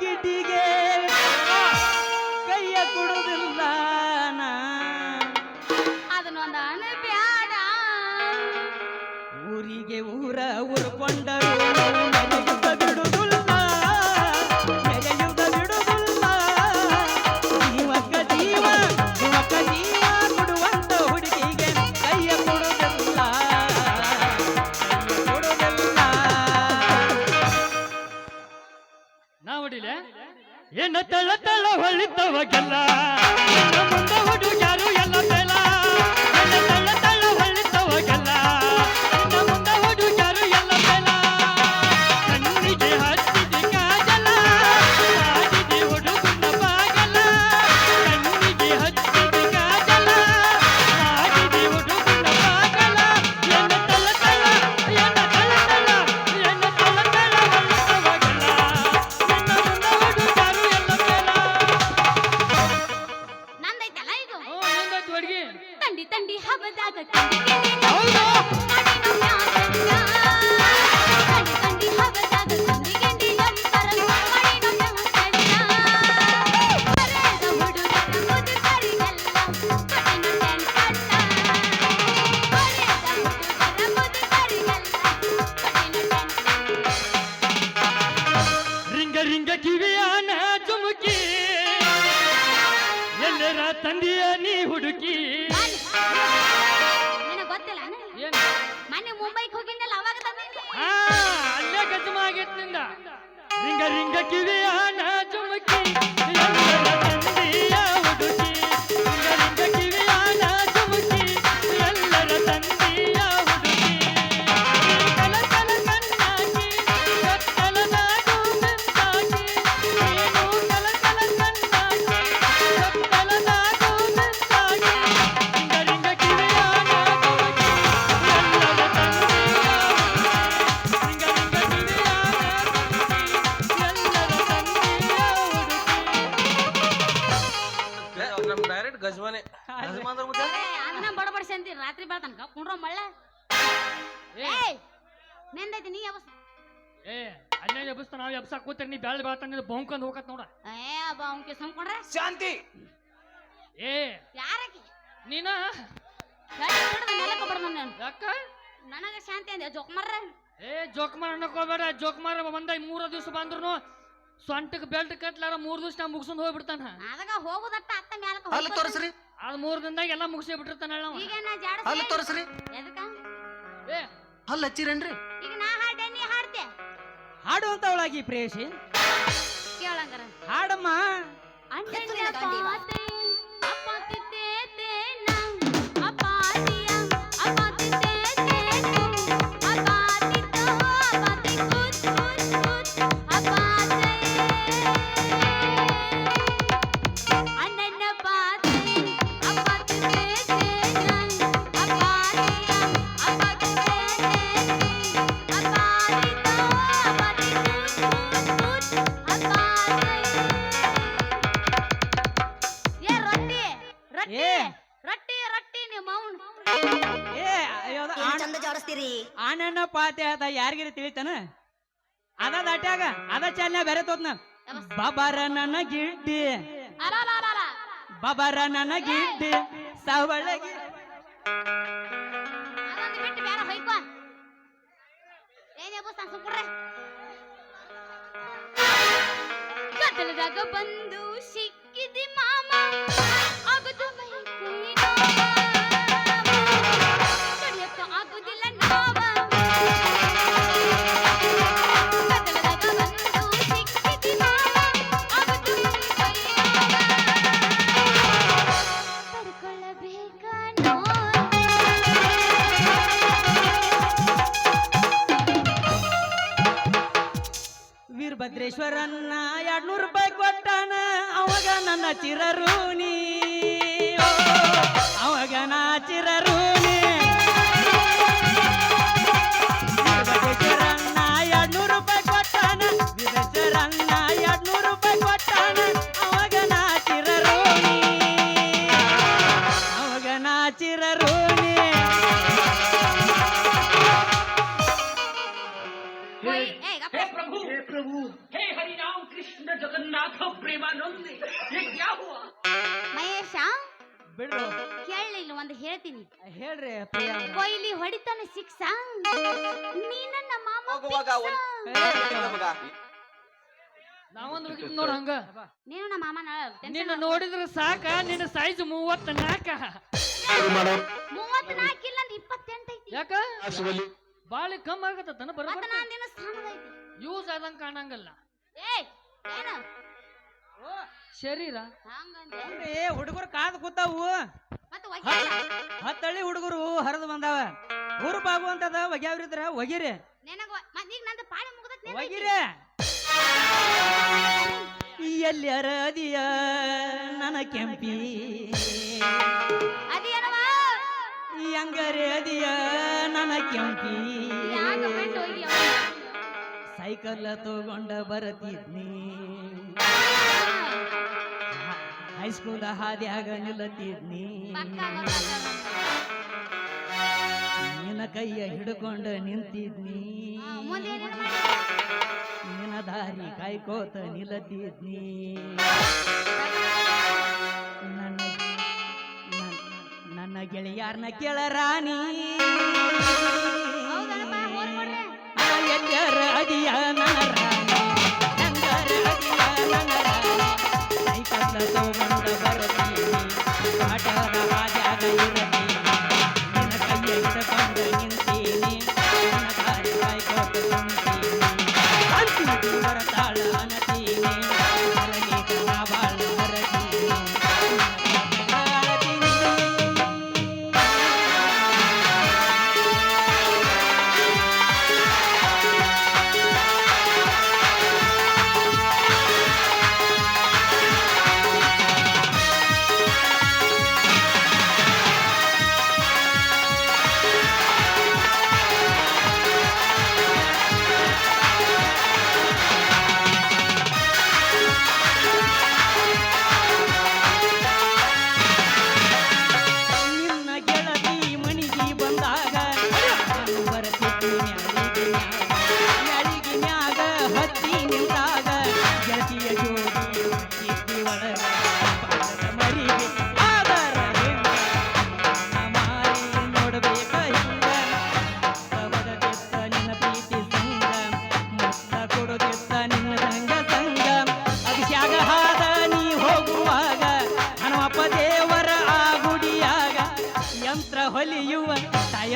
ಗಿಡಿ te lo te lo, abuelito, a. ಮುಂಬೈಗೆ ಹೋಗಿದ್ನಲ್ಲ ಅವಾಗ ತಂದಿನಿ ಹಾ ಅಲ್ಲೇ ಗಜಮ ಆಗೈತ್ನಿಂದ ರಿಂಗ ರಿಂಗ ಕಿವಿಯ ಚುಮಕಿ ಹಜಮ ಅಂದ್ರ ಮತ್ತೆ? ಏ, ರಾತ್ರಿ ಬೆಳ ತನಕ ಕುಂಡ್ರ ಮಳ್ಳ? ಏಯ್ ನೀ ಅವಸ್ ಏ ಅಣ್ಣ ಎಬ್ಬಿಸ್ತ ನಾವ್ ಎಬ್ಸಕ್ ಕೂತೀರಿ ನೀ ಬ್ಯಾಳ್ ಬ್ಯಾಳ್ತ ನೀನು ಬೊಂಕಂದ್ ಹೋಗತ್ ನೋಡ. ಏ ಅಬ್ಬ ಸಂಕೊಂಡ್ರೆ ಶಾಂತಿ. ಏ. ಯಾರಕ್ಕೆ ನೀನ? ನೆಲಕ್ಕೆ ಬಡ್ದ ನಾನು? ಯಾಕ? ನನಗೆ ಶಾಂತಿ ಅಂದೆ ಜೋಕ್ಮರ್ರೆ. ಏ ಜೋಕ್ಮಾರ್ ಅನ್ನಕೋಬೇಡ ಜೋಕ್ಮಾರ್ ಬಂದ ಈ ಮೂರ ದಿವಸ ಬಂದ್ರು ಸೊಂಟಕ್ ಬೆಲ್ಟ್ ಕಟ್ಲಾರ ಮೂರ್ ದಿವಸ ನಾ ಮುಗಿಸ್ಕೊಂಡ್ ಹೋಗ್ಬಿಡ್ತಾನ. ಅದಕ್ಕ ಹೋಗುದಟ್ಟ ಅತ್ತ ಮ್ಯಾಲಕ್ಕೆ ಅಲ್ಲಿ ಹೋಗ್ಬರ್ತೀನಿ. ತೋರಿಸ್ರಿ. ಅದ್ ಮೂರ್ ದಿನದಾಗ ಎಲ್ಲಾ ಮುಗಿಸಿ ಬಿಟ್ಟಿರ್ತಾನ ಈಗ ತೋರಿಸ್ರಿ. ಹಚ್ಚಿರೇನ್ರಿ? ಈಗ ನಾ ಹಾಡುವಂತವಳಾಗಿ ಪ್ರೇಯಸಿ. ಕೇಳಂಗರ. ಹಾಡಮ್ಮ. ಅಂಟಣ್ಣ ತಿಳಿತಾನ ಅದ ದಾಟ್ಯಾಗ ಅದ ಚಾಲ್ನ ಬೇರೆ ತೋತ್ನ ಬಬರ ನನ್ನ ಗಿಡ್ಡಿ. ಬಬರ ನನ್ನ ಗಿಡ್ಡಿ. ಸವಳ ಬಂದು ಸಿಕ್ಕಿದಿ ಮಾಮ. ವೀರಭದ್ರೇಶ್ವರನ್ನ ಎರಡ್ನೂರು ರೂಪಾಯಿ ಕೊಟ್ಟಾನ. ಅವಾಗ ನನ್ನ ಚಿರರೂನಿ ಅವಾಗ ನಾ ಚಿರರೂನಿ ವೀರಭದ್ರೇಶ್ವರನ್ನ ಎರಡ್ನೂರು ರೂಪಾಯಿ ಕೊಟ್ಟಾನ. ಭದ್ರೇಶ್ವರನ್ನ ಎರಡ್ನೂರು ರೂಪಾಯಿ ಕೊಟ್ಟಾನ. जगन्नाथ प्रेमानंद ये क्या हुआ ಮಹೇಶ ಬಿಡ್ರು ಕೇಳಲಿಲ್ಲ ಒಂದು ಹೇಳ್ತೀನಿ ಹೇಳ್ರಿ ಪ್ರಿಯಾ ಅವ್ರ. ಕೊಯ್ಲಿ ಹೊಡಿತಾನೆ ಸಿಕ್ಸ ನೀನ ನಮ್ಮ ಮಾಮ ಹೋಗುವಾಗ fix. ನಾವೊಂದು ಹೋಗಿದ್ ನೋಡ್ ಹಂಗ ನೀನು ನಮ್ಮ ಮಾಮನ ನಿನ್ನ ನೋಡಿದ್ರ ಸಾಕ ನಿನ್ನ ಸೈಜ್ ಮೂವತ್ತ ನಾಕ ಮೂವತ್ನಾಲ್ಕಿಲ್ಲ ಅಂದ್ ಇಪ್ಪತ್ತೆಂಟು ಐತಿ ಯಾಕ ಬಾಳಿ ಕಮ್ಮಿ ಆಗತ್ತನ ಮತ್ತ ಬರಬರ ನಾನ್ ದಿನ ಸಣ್ಣದ ಐತಿ ಯೂಸ್ ಆದಂಗ ಕಾಣಂಗಲ್ಲ ಏಯ್ ಏನು ಶರೀರ? ಹುಡುಗರು ಕಾದ್ ಕೂತಾವು? ಹತ್ತಳ್ಳಿ ಹುಡುಗರು ಹರಿದು ಬಂದಾವ. ಊರು ಬಾಗುವಂತದ ಒಗ್ಯಾವ್ರಿದ್ರ ಒಗಿರಿ. ಒಗಿರಿ. ಎಲ್ಲಿ ಅದಿಯ? ನನ್ನ ಕೆಂಪಿ. ಹೆಂಗರೆ ಅದಿಯ? ನನ್ನ ಕೆಂಪಿ. ಸೈಕಲ್ ತಗೊಂಡ ಬರತಿದ್ನಿ. ಹೈಸ್ಕೂಲ್ ಹಾದ್ಯಾಗ ನಿಲ್ಲತ್ತಿದ್ನಿ ನಿನ್ನ ಕೈಯ ಹಿಡ್ಕೊಂಡು ನಿಂತಿದ್ನಿ. ನಿನ್ನ ದಾರಿ ಕಾಯ್ಕೋತ ನಿಲ್ಲತಿದ್ನಿ. ನನ್ನ ನನ್ನ- ಗೆಳೆಯಾರನ್ನ ಕೇಳ ಕೇಳರಾಣಿ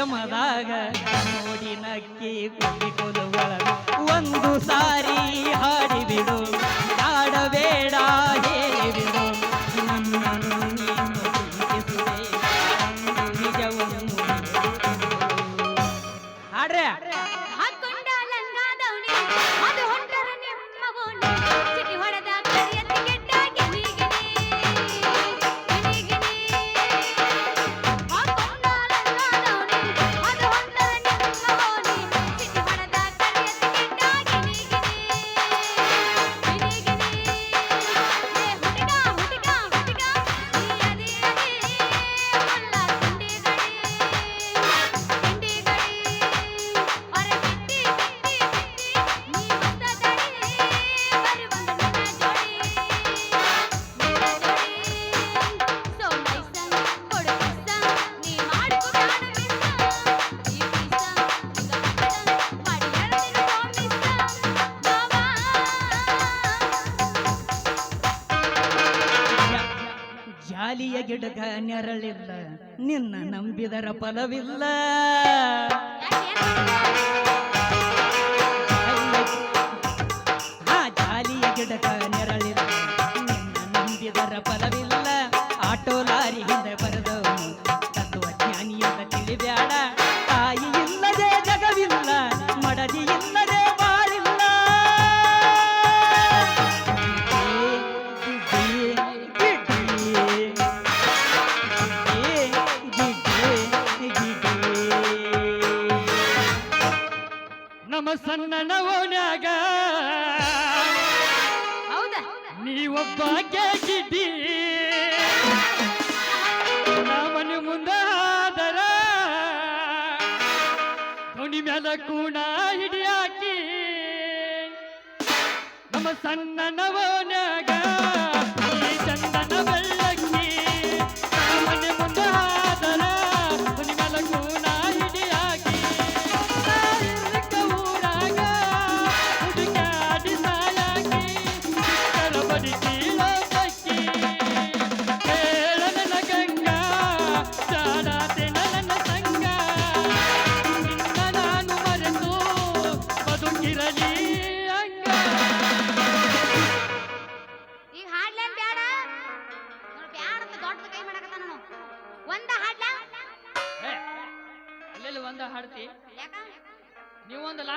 ಟಯಮದಾಗ ನೋಡಿ ನಕ್ಕಿ ಕುಳಿಕೊಲು ಒಳಗ ಒಂದು ಸಾರಿ ಹಾಡಿಬಿಡು ನಿನ್ನ ನಂಬಿದರ ಫಲವಿಲ್ಲ. ಆ ಜಾಲಿಯ ಗಿಡಕ ಗಿಡ್ಡಿ ನಮ್ಮನೆ ಮುಂದಾದರ ಧೋನಿ ಮ್ಯಾಲ ಕೂಣ ಹಿಡಿಯಾಕಿ ನಮ್ಮ ಸಣ್ಣ ನವನಾಗ ಚಂದನ ಬೆಳ್ಳಕ್ಕಿ. ನಮ್ಮನೆ ಮುಂದಾದರ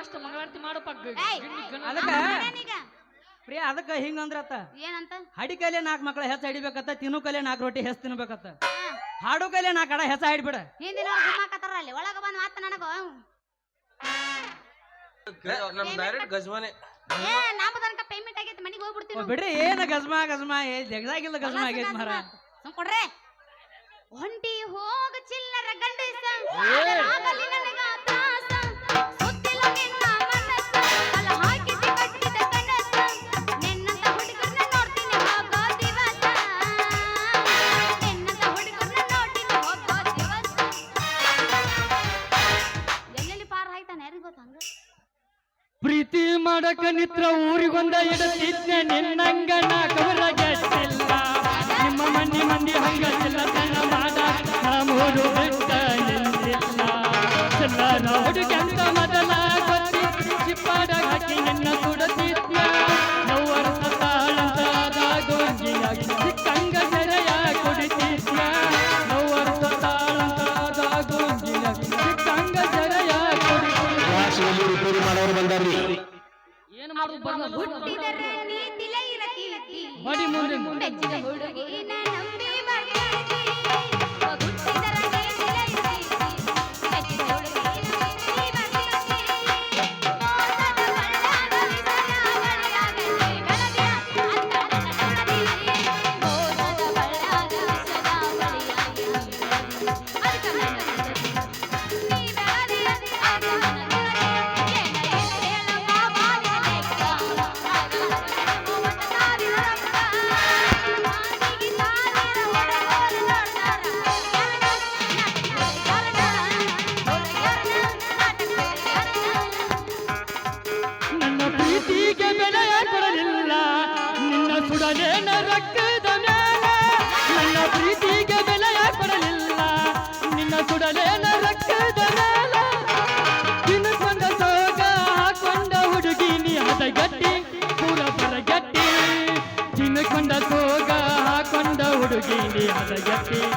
ನಾಕ್ ಮಂಗಳಾರತಿ ಮಾಡಪ್ಪ ಅದಕ್ಕ ಪ್ರಿಯ ಅದಕ್ಕ ಹಿಂಗಂದ್ರತ್ತ ಏನಂತ? ಹಡಿ ಕೈಲೆ ನಾಲ್ಕು ಮಕ್ಳ ಹೆಸ ಹಿಡಿಬೇಕತ್ತ ತಿನ್ನು ಕೈಲೆ ನಾಲ್ಕು ರೊಟ್ಟಿ ಹೆಸ್ ತಿನ್ಬೇಕತ್ತ. ಹಾ, ಹಾಡು ಕೈಲೆ ನಾಕ್ ಅಡ ಹೆಸ ಹಿಡ್ಬಿಡ. ಹಿಂದಿನ ಅಲ್ಲಿ. ಒಳಗ ಬಂದ್ ಮಾತ ನನಗ. ನಮ್ ಡೈರೆಕ್ಟ್ ಗಜ್ಮಾನೆ. ಏ ನಮ್ಮ ತನಕ ಪೇಮೆಂಟ್ ಆಗೈತಿ ಮನಿಗೆ ಹೋಗ್ಬಿಡ್ತೀನಿ ಬಿಡ್ರಿ ಏನ ಗಜ್ಮಾ ಗಜ್ಮಾ ಏ ಜಗದಾಗಿಲ್ಲ ಗಜ್ಮಾ ಆಗೈತ್ ಮಾರ ಕೊಡ್ರೆ. ಹೊಂಟಿ ಹೋಗ ಚಿಲ್ಲರ ಗಂಡಸ. ನಿತ್ರ ಊರಿಗೊಂದ ಇಡತಿದ್ನೆ ನಿನ್ನಂಗ ನಾ ಕವರ ಗೆಟ್ಟಿಲ್ಲ ನಿಮ್ಮ ಮಂದಿ ಮಂದಿ ಹಂಗ ತನ್ನ ಮಾಡ ನಮ್ಮೂರು ಬಿಟ್ಟ ಏನು ಮಾಡೋದು ಹುಟ್ಟಿದರೆ ನೀತಿಲೇ ಇರಕೀರ್ತಿ ಬಡಿ ಮುಂದೆ ನೀ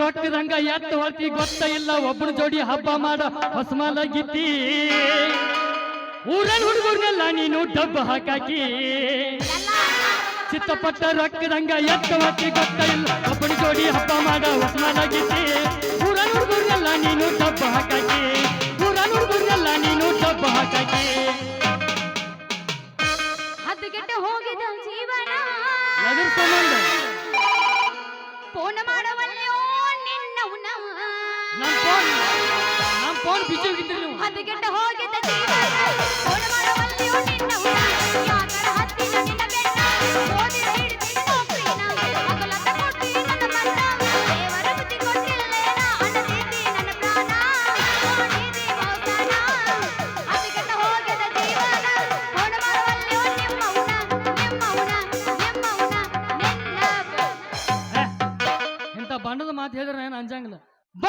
ರೊಕ್ಕದಂಗ ಎತ್ತ ಹೊಳ್ತಿ ಗೊತ್ತ ಇಲ್ಲ ಒಬ್ಬನ ಜೋಡಿ ಹಬ್ಬ ಮಾಡ ಹೊಸಮಾಲ ಗಿತ್ತಿ. ಊರನ್ ನೀನು ಡಬ್ಬ ಹಾಕಾಕಿ. ಚಿತ್ತಪಟ್ಟ ರೊಕ್ಕದಂಗ ಎತ್ತ ಹೊತ್ತಿ ಗೊತ್ತ ಇಲ್ಲ ಒಬ್ಬನ ಜೋಡಿ ಹಬ್ಬ ಮಾಡ ಹೊಸಮಾಲ ಗಿತ್ತಿ. ಊರನ್ ನೀನು ಡಬ್ಬ ಹಾಕಾಕಿ. ಊರನ್ ಹುಡುಗರ್ನೆಲ್ಲ ನೀನು ಡಬ್ಬ ಹಾಕಾಕಿ. ಹೋಗಿದ ಜೀವನ. ಫೋನ್ ಮಾಡ ಫೋನ್ ಬಿಜಿ ಹೋಗಿದ್ರಿ ನೀವು ಹದಗೆಟ್ಟ ಹೋಗಿದ್ದ ಜೀವನ ಮಾಡವಲ್ಯೋ ನಿನ್ನವನ ಯಾಕರ ಹತ್ತಿದ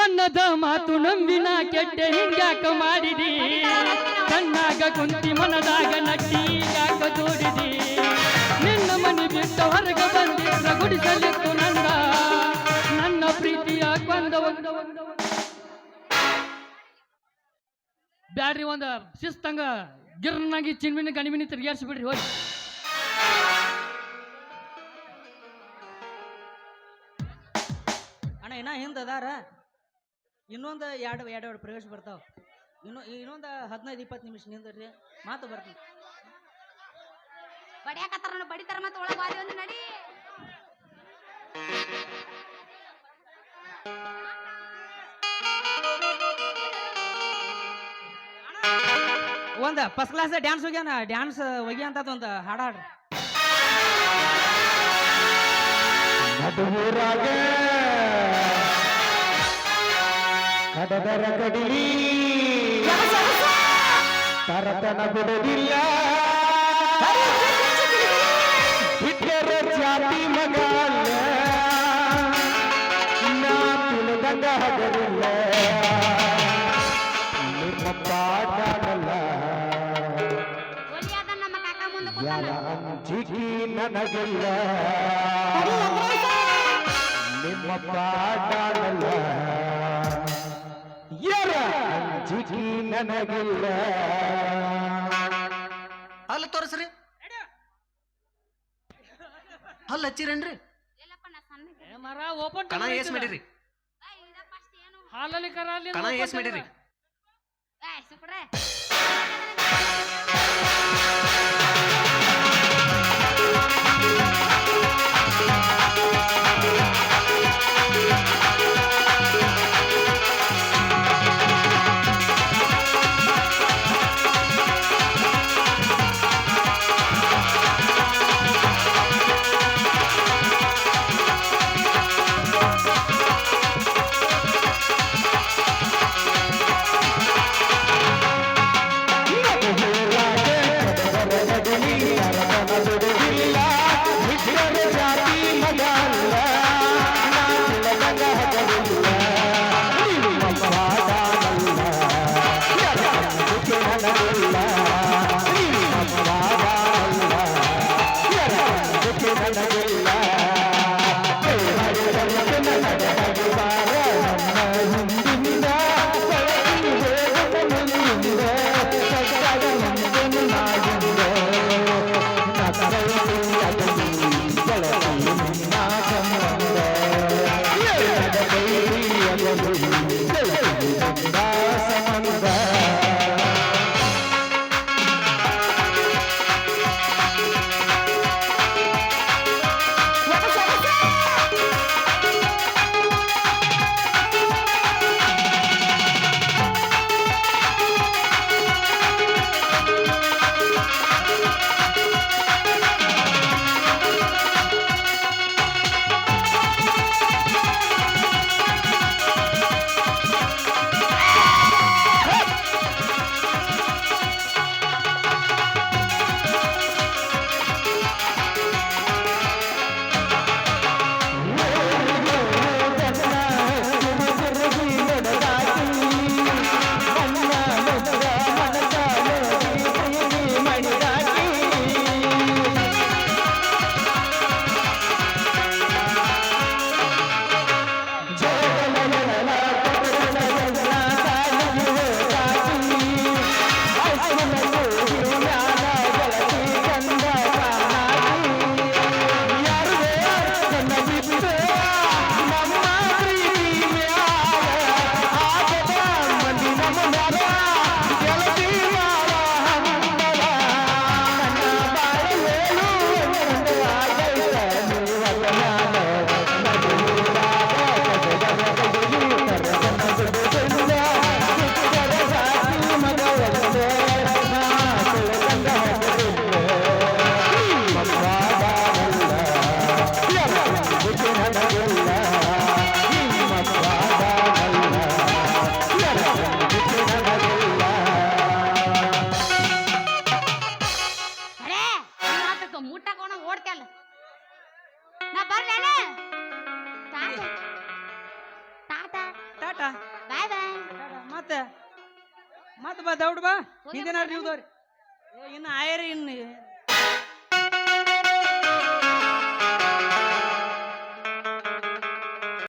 ಬಣ್ಣದ ಮಾತು ನಂಬಿನ ಕೆಟ್ಟೆ ಹಿಂಗ್ಯಾಕ ಮಾಡಿದಿ? ಕಣ್ಣಾಗ ಕುಂತಿ ಮನದಾಗ ನಟ್ಟಿ ಯಾಕ ದೂಡಿದಿ ನಿನ್ನ ಮನೆ ಬಿಟ್ಟ ಹೊರಗ ಬಂದಿದ್ರ ಗುಡಿಸಲಿತ್ತು ನಂದ. ನನ್ನ ಪ್ರೀತಿಯ ಕೊಂದ ಬ್ಯಾಡ್ರಿ ಒಂದ ಶಿಸ್ತಂಗ. ಗಿರ್ನಾಗಿ ಚಿನ್ಮಿನ ಗಣಿಮಿನಿ ತಿರ್ಗಾಡ್ಸಿ ಬಿಡ್ರಿ ಹೋಗಿ. ಅಣ್ಣ ಏನ ಹಿಂದದಾರ ಇನ್ನೊಂದು ಎರಡು ಎರಡು ಎರಡು ಪ್ರವೇಶ ಬರ್ತಾವೆ. ಇನ್ನು ಇನ್ನೊಂದು ಹದಿನೈದು ಇಪ್ಪತ್ತು ನಿಮಿಷ ನಿಂದ್ರಿ ಮಾತು ಬರ್ತೀನಿ. ಬಡಿಯಾಕತ್ತಾರ ಬಡಿತಾರ ಮತ್ತೆ ಒಳಗೆ ಬಾದಿ ಒಂದು ನಡಿ. ಒಂದು ಫಸ್ಟ್ ಕ್ಲಾಸ್ ಡ್ಯಾನ್ಸ್ ಹೋಗ್ಯಾನ ಡ್ಯಾನ್ಸ್ ಹೋಗಿ ಅಂತ ಒಂದು ಹಾಡು ಹಾಡ್ರಿ. ನಡುವೂರಾಗ ಕಡದರ ಕಡಿಲಿ. ತರತನ ಬಿಡದಿಲ್ಲ ಬಿಟ್ಟರ ಜಾತಿ ಮಗ ಅಲ್ಲ. ನಾ ತಿಳಿದಂಗ ಹಗರಿಲ್ಲ ನಿಮ್ಮ ಮುಂದೆ ಯಾರ ಅಂಜಿಕೆ ನನಗಿಲ್ಲ. ನಿಮ್ಮ ಪಾಠನಲ್ಲ. ಯಾರ ಅಂಜಿಕೆ ನನಗಿಲ್ಲ. ಅಲ್ಲಿ ತೋರಿಸ್ರಿ. ಅಲ್ಲ ಹಚ್ಚಿರೇನ್ರಿ? ಮರ ಓಪನ್ ಕಣ ಏಸ್ ಮಾಡಿರಿ ಹಾಲಲ್ಲಿ ಕರ ಅಲ್ಲಿ ಕಣ ಏಸ್ ಮಾಡಿರಿ. ಏಯ್,